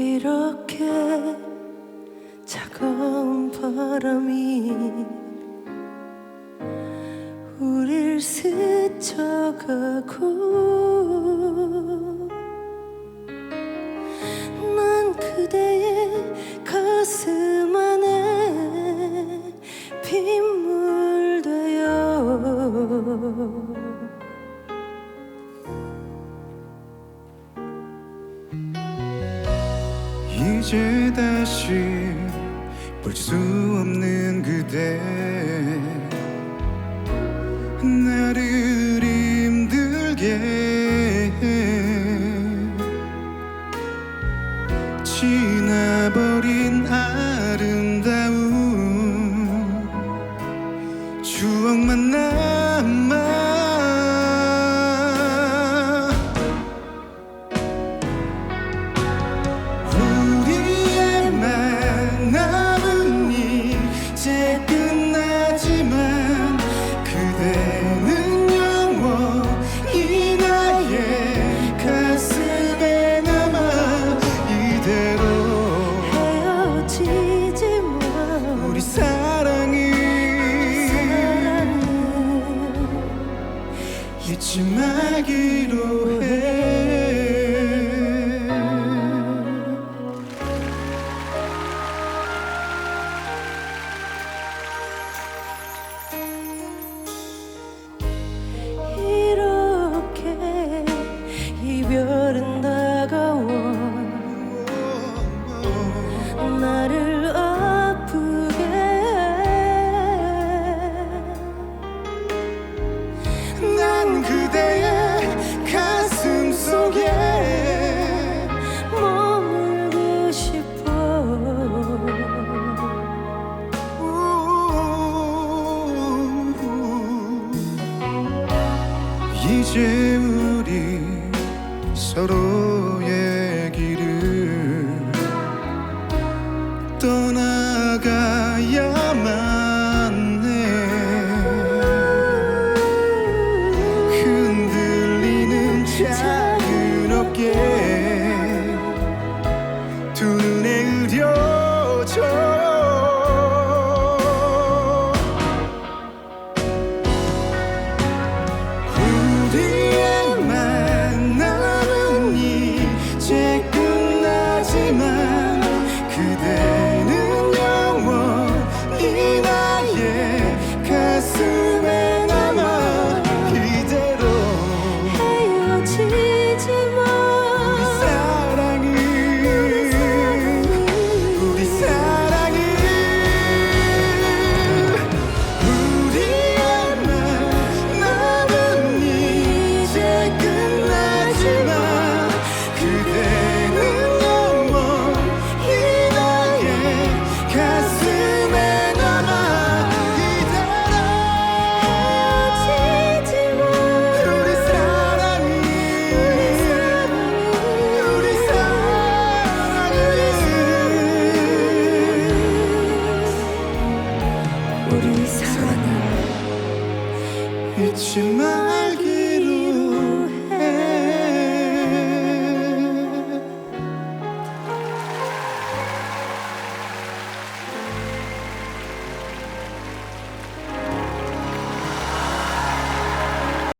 이렇게 차가운 바람이 우릴 스쳐가고 난 그대의 가슴 안에 빗 이제 다시 볼 수 없는 그대. 나를 힘들게 해 지나버린 아름다운 추억만 남아 이대로 헤어지지 마. 우리 사랑이 사랑은 잊지 말기로 해 이제 우리 서로의 길을 떠나가야만 해. 흔들리는 작은 어깨 두 눈에 의려져 잊지 말고